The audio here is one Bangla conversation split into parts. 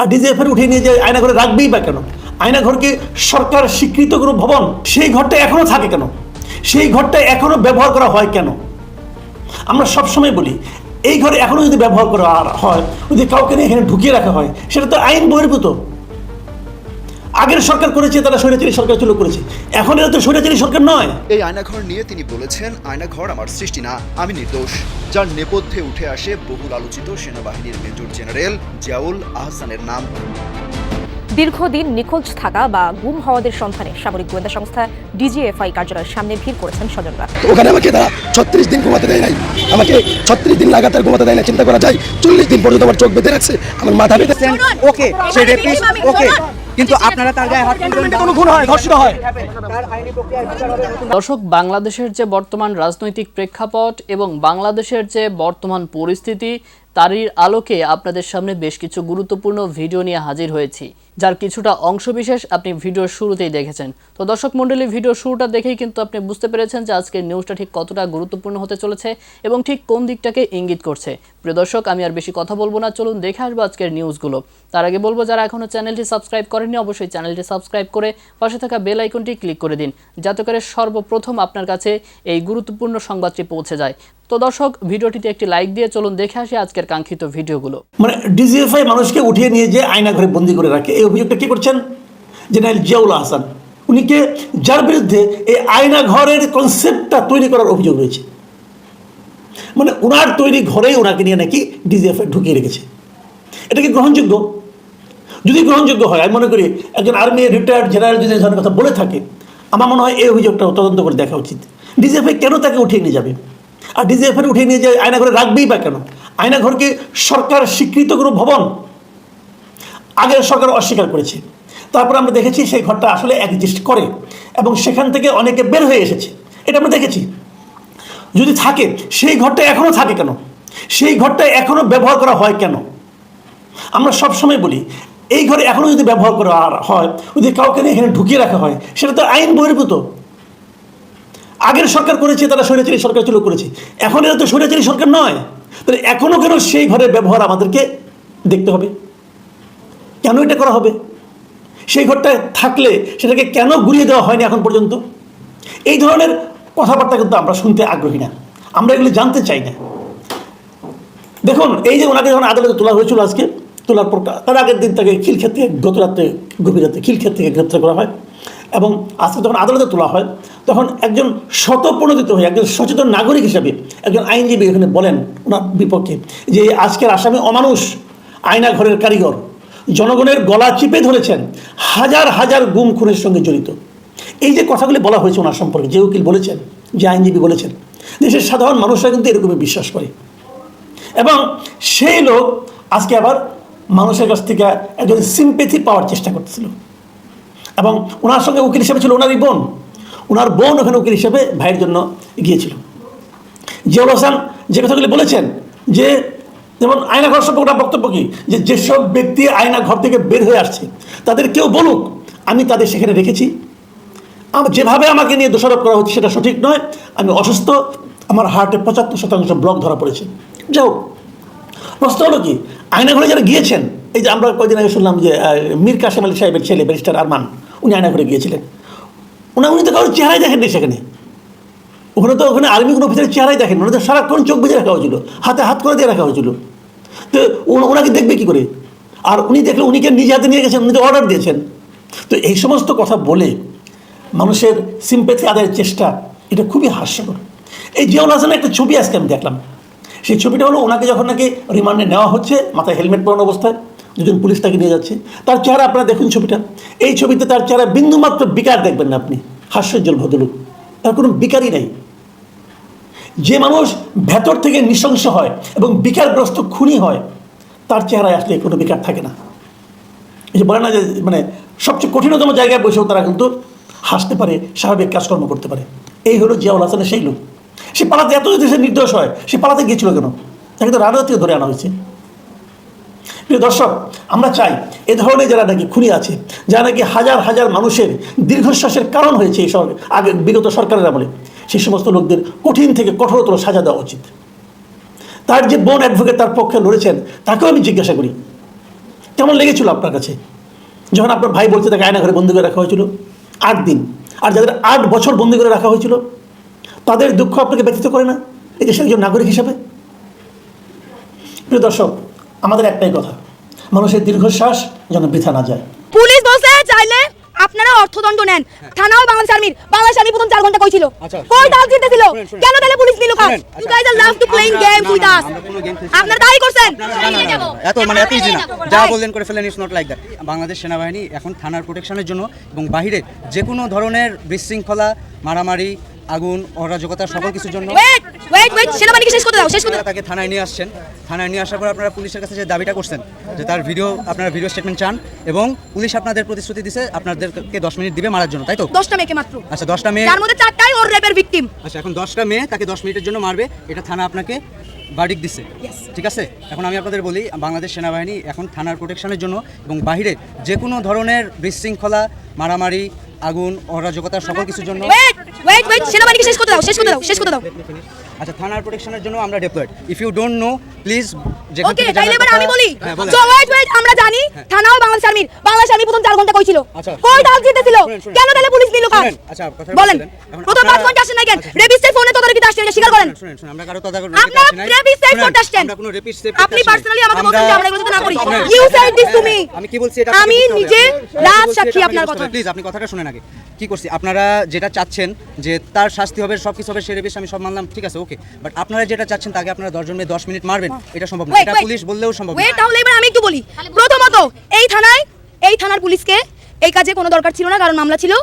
আর ডিজিএফআর উঠিয়ে নিয়ে যে আয়নাঘরে রাখবেই বা কেন? আয়নাঘরকে সরকার স্বীকৃত কোনো ভবন, সেই ঘরটা এখনও থাকে কেন? সেই ঘরটা এখনও ব্যবহার করা হয় কেন? আমরা সবসময় বলি, এই ঘরে এখনও যদি ব্যবহার করা হয়, যদি কাউকে এখানে ঢুকিয়ে রাখা হয়, সেটা তো আইন বহির্ভূত। আগের সরকার করেছে তারা স্বৈরাচারী সরকার চলে করেছে। এখন এটা তো স্বৈরাচারী সরকার নয়। এই আয়নাঘর নিয়ে তিনি বলেছেন আয়নাঘর আমার সৃষ্টি না আমি নির্দোষ। যার নেপথ্যে উঠে আসে বহুল আলোচিত সেনাবাহিনীর মেজর জেনারেল জিয়াউল আহসানের নাম। দীর্ঘদিন নিখোঁজ থাকা বা গুম হওয়াদের সন্ধানে সামরিক গোয়েন্দা সংস্থা ডিজিএফআই কার্যালয়ের সামনে ভিড় করেছেন স্বজনরা। ওখানে আমাকে তারা ছত্রিশ দিন ঘুমাতে দেয় নাই। আমাকে ছত্রিশ দিন লাগাতার ঘুমাতে দেয় না চিন্তা করা যায় চল্লিশ দিন পর্যন্ত আমার চোখ বেঁধে রাখছে আমার মাথা বেঁধেছেন ওকে ওকে কিন্তু আপনারা তার গায়ে হাত তুলবেন কোনো গুণ হয় ধর্ষিত হয়। দর্শক বাংলাদেশের যে বর্তমান রাজনৈতিক প্রেক্ষাপট এবং বাংলাদেশের যে বর্তমান পরিস্থিতি তারই আলোকে আপনাদের সামনে বেশ কিছু গুরুত্বপূর্ণ ভিডিও নিয়ে হাজির হয়েছি, যার কিছুটা অংশবিশেষ আপনি ভিডিওর শুরুতেই দেখেছেন। তো দর্শক মণ্ডলী, ভিডিওর শুরুটা দেখেই কিন্তু আপনি বুঝতে পেরেছেন যে আজকের নিউজটা ঠিক কতটা গুরুত্বপূর্ণ হতে চলেছে এবং ঠিক কোন দিকটাকে ইঙ্গিত করছে। প্রিয় দর্শক, আমি আর বেশি কথা বলব না, চলুন দেখে আসব আজকের নিউজগুলো তার আগে বলব, যারা এখনও চ্যানেলটি সাবস্ক্রাইব করেননি, অবশ্যই চ্যানেলটি সাবস্ক্রাইব করে পাশে থাকা বেল আইকনটি ক্লিক করে দিন, যাতে করে সর্বপ্রথম আপনার কাছে এই গুরুত্বপূর্ণ সংবাদটি পৌঁছে যায়। তো দর্শক, ভিডিওটিতে একটি লাইক দিয়ে চলুন দেখে আসি আজকের কাঙ্ক্ষিত ভিডিওগুলো। মানে ডিজিএফআই মানুষকে উঠিয়ে নিয়ে যে আয়না ঘরে বন্দি করে রাখে, এই অভিযোগটা কি করছেন? জেনারেল জিয়াউল আহসান উনিকে যার বিরুদ্ধে এই আয়না ঘরের কনসেপ্টটা তৈরি করার অভিযোগ রয়েছে। মানে ওনার তৈরি ঘরেই ওনাকে নিয়ে নাকি ডিজিএফআই ঢুকিয়ে রেখেছে। এটা কি গ্রহণযোগ্য? যদি গ্রহণযোগ্য হয়, আমি মনে করি একজন আর্মি রিটায়ার্ড জেনারেল যদি ধরনের কথা বলে থাকে, আমার মনে হয় এই অভিযোগটা তদন্ত করে দেখা উচিত। ডিজিএফআই কেন তাকে উঠিয়ে নিয়ে যাবে? আর ডিজিএফআই উঠিয়ে নিয়ে যে আয়নাঘরে রাখবেই বা কেন? আয়নাঘরকে সরকার স্বীকৃত কোনো ভবন? আগের সরকার অস্বীকার করেছে। তারপর আমরা দেখেছি সেই ঘরটা আসলে এক্সিস্ট করে এবং সেখান থেকে অনেকে বের হয়ে এসেছে। এটা আমরা দেখেছি। যদি থাকে, সেই ঘরটা এখনও থাকে কেন? সেই ঘরটা এখনও ব্যবহার করা হয় কেন? আমরা সবসময় বলি, এই ঘরে এখনও যদি ব্যবহার করা হয়, যদি কাউকে এখানে ঢুকিয়ে রাখা হয়, সেটা তো আইন বহির্ভূত। আগের সরকার করেছে, তারা স্বৈরাচারী সরকার চলে করেছে। এখন এটা তো স্বৈরাচারী সরকার নয়। তাহলে এখনও কেন সেই ঘরের ব্যবহার আমাদেরকে দেখতে হবে? কেন এটা করা হবে? সেই ঘরটায় থাকলে সেটাকে কেন ঘুরিয়ে দেওয়া হয়নি এখন পর্যন্ত? এই ধরনের কথাবার্তা কিন্তু আমরা শুনতে আগ্রহী না। আমরা এগুলো জানতে চাই না। দেখুন, এই যে ওনাকে যখন আদালতে তোলা হয়েছিল আজকে, তোলার পর তার আগের দিন তাকে খিলক্ষেত থেকে গত রাত্রে গভীর রাতে খিলক্ষেত থেকে গ্রেপ্তার করা হয়। এবং আজকে যখন আদালতে তোলা হয়, তখন একজন শতপ্রণোদিত হয়ে, একজন সচেতন নাগরিক হিসাবে একজন আইনজীবী এখানে বলেন ওনার বিপক্ষে যে আজকের আসামি অমানুষ আয়না ঘরের কারিগর, জনগণের গলা চিপে ধরেছেন, হাজার হাজার গুম খুনের সঙ্গে জড়িত। এই যে কথাগুলি বলা হয়েছে ওনার সম্পর্কে, যে উকিল বলেছেন, যে আইনজীবী বলেছেন, দেশের সাধারণ মানুষরা কিন্তু এরকমই বিশ্বাস করে। এবং সেই লোক আজকে আবার মানুষের কাছ থেকে একজন সিম্পেথি পাওয়ার চেষ্টা করতেছিল। এবং ওনার সঙ্গে উকিল হিসেবে ছিল ওনারই বোন। ওনার বোন ওখানে উকিল হিসেবে ভাইয়ের জন্য গিয়েছিল। জিয়াউল হাসান যে কথাগুলি বলেছেন যে, যেমন আয়না ঘর সম্পর্কে ওনার বক্তব্য কি? যে যেসব ব্যক্তি আয়না ঘর থেকে বের হয়ে আসছে, তাদের কেউ বলুক, আমি তাদের সেখানে রেখেছি। যেভাবে আমাকে নিয়ে দোষারোপ করা হচ্ছে সেটা সঠিক নয়। আমি অসুস্থ। আমার হার্টে পঁচাত্তর শতাংশ ব্লক ধরা পড়েছে। যাও প্রশ্ন হলো কি? আয়নাঘরে যারা গিয়েছেন, এই যে আমরা কয়েকদিন আগে শুনলাম যে মীর কাসেম আলী সাহেবের ছেলে, ব্যারিস্টার আরমান উনি আয়না করে গিয়েছিলেন। ওনা উনি তো কারোর চেহারাই দেখেননি সেখানে। ওখানে তো ওখানে আর্মি কোনো অফিসারের চেহারাই দেখেন ওনাদের সারাক্ষণ চোখ বুঝে রাখা হয়েছিল, হাতে হাত করে দিয়ে রাখা হয়েছিল। তো ওনাকে দেখবে কি করে? আর উনি দেখলে উনিকে নিজে হাতে নিয়ে গেছেন, উনি তো অর্ডার দিয়েছেন। তো এই সমস্ত কথা বলে মানুষের সিম্পেথি আদায়ের চেষ্টা, এটা খুবই হাস্যকর। এই জিয়াউল হাসানের একটা ছবি আজকে আমি দেখলাম। সেই ছবিটা হলো ওনাকে যখন নাকি রিমান্ডে নেওয়া হচ্ছে, মাথায় হেলমেট পরানো অবস্থায় দুজন পুলিশ তাকে নিয়ে যাচ্ছে। তার চেহারা আপনারা দেখুন ছবিটা। এই ছবিতে তার চেহারা বিন্দুমাত্র বিকার দেখবেন না আপনি। হাস্যজ্জ্বল ভদ্রলোক। তার কোনো বিকারই নাই। যে মানুষ ভেতর থেকে নৃশংস হয় এবং বিকারগ্রস্ত খুনি হয়, তার চেহারায় আসলে কোনো বিকার থাকে না। এই যে বলে না যে মানে সবচেয়ে কঠিনতম জায়গায় বসেও তারা কিন্তু হাসতে পারে, স্বাভাবিক কাজকর্ম করতে পারে। এই হলো জিয়াউল হাসানের সেই লোক। সে পালাতে এত যদি সে নির্দোষ হয়, সে পালাতে গিয়েছিল কেন? তাকে তো রানা থেকে ধরে আনা হয়েছে। প্রিয় দর্শক, আমরা চাই এ ধরনের যারা নাকি খুনি আছে, যারা নাকি হাজার হাজার মানুষের দীর্ঘশ্বাসের কারণ হয়েছে এই সরকার আগে বিগত সরকারের আমলে সেই সমস্ত লোকদের কঠিন থেকে কঠোরতর সাজা দেওয়া উচিত। তার যে বোন অ্যাডভোকেট তার পক্ষে লড়েছেন, তাকেও আমি জিজ্ঞাসা করি, কেমন লেগেছিল আপনার কাছে? যখন আপনার ভাই বলছে তাকে আয়না ঘরে বন্দি করে রাখা হয়েছিল, আট দিন। আর যাদের আট বছর বন্দি করে রাখা হয়েছিল, তাদের দুঃখ আপনাকে ব্যতীত করে না? এই দেশের একজন নাগরিক হিসাবে। প্রিয় দর্শক আমাদের একটাই কথা মানুষের দীর্ঘশ্বাস যেন বৃথা না যায়। পুলিশ বলছে চাইলে আপনারা অর্থদণ্ড নেন। থানাও বাংলাদেশ আর্মির বাংলাদেশ আর্মি প্রথম চার ঘণ্টা কই ছিল আচ্ছা। কই তাল জিতেছিল। শুনেন, শুনেন। কেন তাহলে পুলিশ নিল কাজ you. Guys are love to playing games with us. আপনারা তাই করছেন? এত মানে এত ইজি না। যা বললেন করে ফেলেন it's not like that Bangladesh সেনাবাহিনী এখন থানার প্রোটেকশনের জন্য এবং বাহিরে যে কোনো ধরনের বিশৃঙ্খলা মারামারি আগুন অরাজকতা সকল কিছুর জন্য ওয়েট ওয়েট ওয়েট সেনাবাহিনীকে শেষ করতে দাও শেষ করতে তাকে থানায় নিয়ে আসছেন। থানায় নিয়ে আসার পর আপনারা পুলিশের কাছে যে দাবিটা করছেন যে তার ভিডিও আপনারা ভিডিও স্টেটমেন্ট চান এবং পুলিশ আপনাদের প্রতিশ্রুতি দিছে আপনাদেরকে দশ মিনিট দিবে মারার জন্য তাই তো? দশটা মেয়েকে মাত্র। আচ্ছা দশটা মেয়ে যার মধ্যে চারটাই ওর রেপের ভিকটিম আচ্ছা এখন দশটা মেয়ে তাকে দশ মিনিটের জন্য মারবে এটা থানা আপনাকে বার্ডিক দিছে। ঠিক আছে? এখন আমি আপনাদের বলি বাংলাদেশ সেনাবাহিনী এখন থানার প্রোটেকশনের জন্য এবং বাহিরে যে কোনো ধরনের বিশৃঙ্খলা মারামারি আগুন, অরাজকতা, সকল কিছুর জন্য ওয়েট ওয়েট ওয়েট সেনাবাহিনীকে শেষ করতে দাও, শেষ করতে দাও, শেষ করতে দাও। আচ্ছা থানার প্রোটেকশনের জন্য আমরা deployed if you don't know please okay তাইলে এবার আমি বলি হ্যাঁ, সো ওয়েট ওয়েট আমরা জানি থানাও বাংলাদেশ আর্মির বাংলাদেশ আর্মি প্রথম চার ঘণ্টা কই ছিল? আচ্ছা, কই জিতেছিল? শুনেন, শুনেন। কেন তাহলে পুলিশ নিল কাজ? আচ্ছা, কথাটা বলেন প্রথম পাঁচ আপনারা- ঘণ্টা আসেন না কেন? আচ্ছা। রেপিস্টের ফোনে তদারকিতে আসছেন এটা স্বীকার করেন। শুনেন শুনেন আমরা কারও তদারকি আপনারা আসি নাই। রেপিস্ট সেভ শুনেন, করতে আসছেন। আমরা কোনো রেপিস্ট সেভ আপনি পার্সোনালি আমাকে বলছেন যে আমরা এগুলো না করি। You said this to me আমি কি বলছি এটা আমি। নিজে রাজ বলছি সাক্ষী আপনার কথা। প্লিজ আপনি কথাটা শুনেন আগে। কি করছি? আপনারা যেটা চাচ্ছেন যে তার শাস্তি হবে সব কিছু হবে সে রেপিস্ট আমি সব মানলাম ঠিক আছে ওকে বাট আপনারা যেটা চাচ্ছেন তাকে আপনারা দশজন মেয়ে দশ মিনিট মারবেন এটা সম্ভব না। এটা পুলিশ বললেও সম্ভব না। তাহলে এবার আমি একটু বলি। প্রথমত এই থানায় এই থানার পুলিশকে এই কাজে কোনো দরকার ছিল না কারণ মামলা ছিল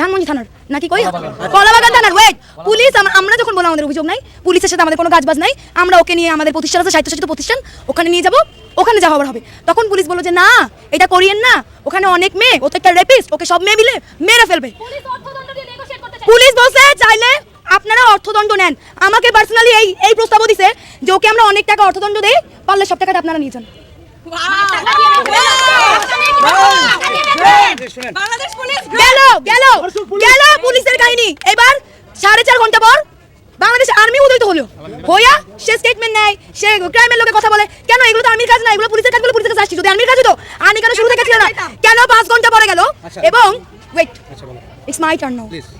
ধানমন্ডি থানার। নাকি কই? কলাবাগান। থানার। ওয়েট পুলিশ আমরা যখন বললাম আমাদের অভিযোগ নাই পুলিশের সাথে আমাদের কোনো কাজবাজ নাই আমরা ওকে নিয়ে আমাদের প্রতিষ্ঠান আছে প্রতিষ্ঠান ওখানে নিয়ে যাব ওখানে যা হবার হবে। তখন পুলিশ বলল যে না এটা করিয়েন না ওখানে অনেক মেয়ে ও তো একটা রেপিস্ট ওকে সব মেয়ে মিলে মেরে ফেলবে। পুলিশ বলছে চাইলে আপনারা অর্থদণ্ড নেন। আমাকে পার্সোনালি এই এই প্রস্তাবও দিছে যে ওকে আমরা অনেক টাকা অর্থদণ্ড দেই পারলে সব টাকাটা আপনারা নিয়ে যান। গেল গেল গেল পুলিশের কাহিনী। এবার সাড়ে চার ঘণ্টা পর বাংলাদেশ আর্মি উদয়িত হলো। হইয়া সে স্টেটমেন্ট নেয় সে ক্রাইমের লোকে কথা বলে কেন এগুলো তো আর্মির কাজ না? এগুলো পুলিশের কাজগুলো পুলিশের কাছে আসছে। যদি আর্মির হতো আর্মি কেন শুরু থেকে ছিল না? কেন পাঁচ ঘণ্টা পরে গেল? আচ্ছা। এবং wait it's my turn now please বলেন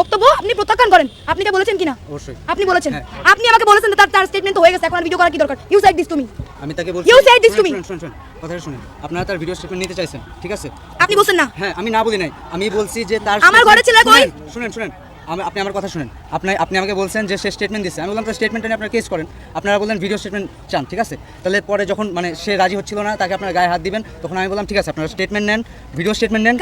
বক্তব্য আপনি প্রত্যাখ্যান করেন। আপনি কি বলেছেন কিনা? অবশ্যই। আপনি বলেছেন। হ্যাঁ। আপনি আমাকে বলেছেন তার তার স্টেটমেন্ট তো হয়ে গেছে এখন ভিডিও করার কি দরকার? ইউ সাইড দিস তুমি আমি তাকে বলছি you said this to me শুন শুনেন, শুনেন, কথাটা শুনুন। আপনারা তার ভিডিও স্টেটমেন্ট নিতে চাইছেন ঠিক আছে? আপনি বলছেন না। হ্যাঁ আমি না বলি নাই। আমি বলছি যে তার আমার ঘরে ছেলে কই? শুনেন, শুনেন শুনেন। আমি আপনি আমার কথা শুনেন। আপনি আপনি আমাকে বলছেন যে সে স্টেটমেন্ট দিচ্ছে আমি বললাম তার স্টেটমেন্ট নিয়ে আপনারা কেস করেন। আপনারা বললেন ভিডিও স্টেটমেন্ট চান ঠিক আছে? তাহলে পরে যখন মানে সে রাজি হচ্ছিল না তাকে আপনার গায়ে হাত দিবেন। তখন আমি বললাম ঠিক আছে আপনারা স্টেটমেন্ট নেন ভিডিও স্টেটমেন্ট নেন।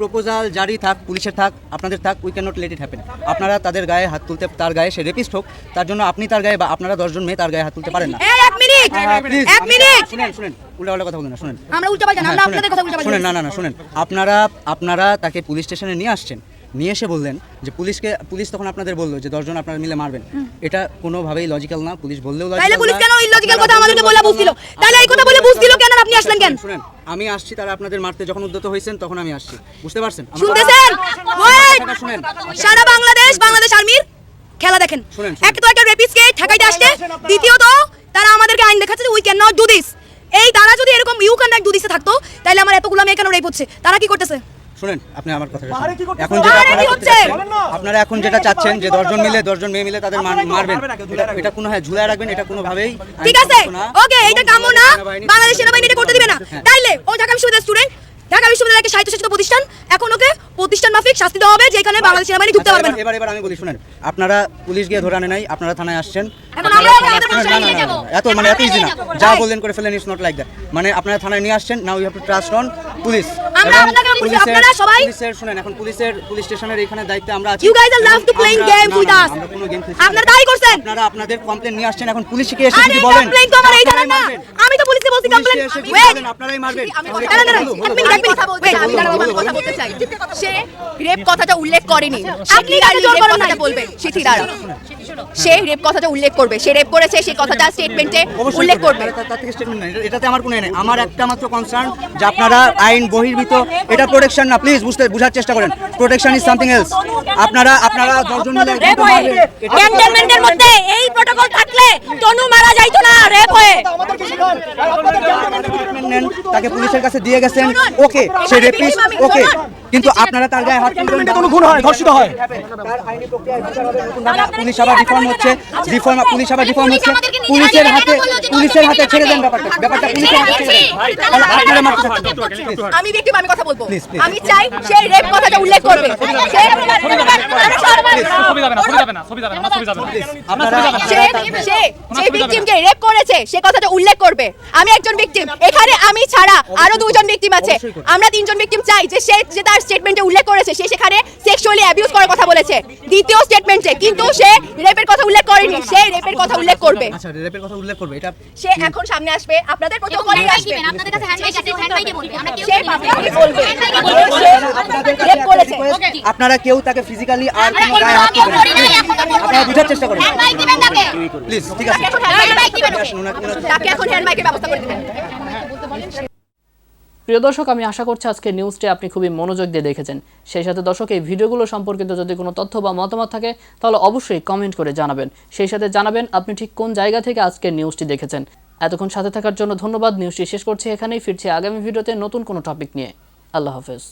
প্রপোজাল জারি থাক পুলিশের থাক আপনাদের থাক we can not let it happen আপনারা তাদের গায়ে হাত তুলতে তার গায়ে সে রেপিস্ট হোক তার জন্য আপনি তার গায়ে বা আপনারা দশজন মেয়ে তার গায়ে হাত তুলতে পারেন না। মিনিট, এক মিনিট। শুনেন শুনেন উল্টা উল্টা কথা বলেন না শুনেন। আমরা উল্টাপাল্টা না, হ্যাঁ, আমরা আপনাদের কথা উল্টাপাল্টা শুনেন না না না শুনেন। আপনারা আপনারা তাকে পুলিশ স্টেশনে নিয়ে আসছেন নিয়ে এসে বললেন যে পুলিশকে পুলিশ তখন আপনাদের বলল যে দশজন আপনারা মিলে মারবেন। এটা কোনোভাবেই লজিক্যাল না পুলিশ বললেও পুলিশ কেন আপনারা কথা আমাদেরকে বলে না। এই কথা বলে কেন? আপনি আসলেন কেন? শুনেন আমি আসছি তারা আপনাদের মারতে যখন উদ্যত হয়েছেন তখন আমি আসছি। বুঝতে পারছেন? শুনতেছেন? শুনেন সারা বাংলাদেশ বাংলাদেশ আর্মির খেলা দেখেন। এক তো একটা রেপিসকে ঠেকাইতে আসছে দ্বিতীয়ত তারা আমাদেরকে আইন দেখাচ্ছে যে we can not do this এই তারা যদি এরকম ইউ ক্যান নট ডু দিসে থাকতো তাহলে আমার এতগুলো মেয়ে কেন রেপ হচ্ছে? তারা কি করতেছে? শুনেন আপনি আমার কথা? এখন যেটা আপনারা কি হচ্ছে? আপনারা এখন যেটা চাচ্ছেন যে দশজন মিলে দশজন মেয়ে মিলে তাদের মারবেন। এটা- কোনো হ্যাঁ ঝুলায় রাখবেন এটা কোনোভাবেই ঠিক আছে? ওকে এটা কাম্য না। বাংলাদেশ সেনাবাহিনী এটা করতে দিবে না। হ্যাঁ। তাইলে ও ঢাকা বিশ্ববিদ্যালয়ের স্টুডেন্ট ঢাকা বিশ্ববিদ্যালয় একটা স্বায়ত্তশাসিত প্রতিষ্ঠান এখন ওকে প্রতিষ্ঠান মাফিক শাস্তি দেওয়া হবে যেখানে বাংলাদেশ সেনাবাহিনী ঢুকতে আচ্ছা, পারবে না। এবার এবার আমি বলি শুনেন আপনারা পুলিশ গিয়ে ধরে আনে নাই আপনারা থানায় আসছেন। এত মানে এত ইজি না। যা বললেন করে ফেলেন ইটস নট লাইক দ্যাট মানে আপনারা থানায় নিয়ে আসছেন now you have to trust on police পুলিশের শুনেন এখন পুলিশের পুলিশ স্টেশনের এখানে দায়িত্বে আমরা আছি। আপনারা। করছেন। আপনারা আপনাদের নিয়ে আসছেন এখন পুলিশকে এসে যদি বলেন? কমপ্লেইন তো আমার এই থানা না। আমি তো বলছি কমপ্লেইন ওয়েট আপনারাই মারবেন। আমি কথা আমি কথা বলতে চাই সে রেপ কথাটা উল্লেখ করেনি। আপনি জোর বলবেন। সে রেপ কথাটা উল্লেখ করবে সে রেপ করেছে সেই কথাটা স্টেটমেন্টে উল্লেখ করবে। তার- থেকে statement নাই। এটাতে আমার কোনো নেই। আমার একটা মাত্র কনসার্ন যে আপনারা আইন বহির্ভূত এটা প্রোটেকশন না প্লিজ বুঝতে বুঝার চেষ্টা করেন। প্রোটেকশন ইজ সামথিং এলস আপনারা আপনারা দশজন মিলে ক্যান্টনমেন্টের মধ্যে এই প্রোটোকল থাকলে তনু মারা যাইতো না রেপ হয়ে। তাকে পুলিশের কাছে দিয়ে গেছেন। ওকে সে রেপিস্ট ওকে কিন্তু আপনারা তার গায়ে হাত তুলবেন কোনো গুণ হয় ধর্ষিত হয় পুলিশ আবার রিফর্ম হচ্ছে রিফর্ম পুলিশ আবার রিফর্ম হচ্ছে পুলিশের হাতে পুলিশের হাতে ছেড়ে দেন ব্যাপারটা ব্যাপারটা পুলিশের হাতে ছেড়ে দেন আপনারা মারতে আমি victim, আমি কথা বলব. আমি চাই সে রেপ কথাটা উল্লেখ করবে সে আমি একজন ভিকটিম এখানে আমি ছাড়া আরও দুজন ভিকটিম আছে আমরা তিনজন ভিকটিম চাই যে সে যে তার স্টেটমেন্টে উল্লেখ করেছে সে সেখানে সেক্সুয়ালি অ্যাবিউজ করার কথা বলেছে। দ্বিতীয় স্টেটমেন্টে কিন্তু সে রেপের কথা উল্লেখ করেনি সে রেপের কথা উল্লেখ করবে। আচ্ছা রেপের কথা উল্লেখ করবে এটা সে এখন সামনে আসবে আপনাদের প্রোটোকলে আসবে। আপনাদের কাছে হ্যান্ড মাইক আছে হ্যান্ড মাইকে বলবে আমরা কেউ পাবলিকলি বলবে রেপ করেছে। আপনারা কেউ তাকে ফিজিক্যালি আর কোনো গায়ে হাত তো করব আপনারা বুঝার চেষ্টা করেন। হ্যান্ড মাইক দিবেন তাকে। প্লিজ ঠিক আছে। তাকে এখন হ্যান্ড মাইক দিবেন। তাকে এখন হ্যান্ড মাইকের ব্যবস্থা করে দিবেন। প্রিয় দর্শক, আমি আশা করছি আজকে নিউজটি আপনি খুবই মনোযোগ দিয়ে দেখেছেন। সেই সাথে দর্শক, এই ভিডিওগুলো সম্পর্কিত যদি কোনো তথ্য বা মতামত থাকে, তাহলে অবশ্যই কমেন্ট করে জানাবেন। সেই সাথে জানাবেন আপনি ঠিক কোন জায়গা থেকে আজকের নিউজটি দেখেছেন। এতক্ষণ সাথে থাকার জন্য ধন্যবাদ। নিউজটি শেষ করছি এখানেই। ফিরছি আগামী ভিডিওতে নতুন কোনো টপিক নিয়ে। আল্লাহ হাফেজ।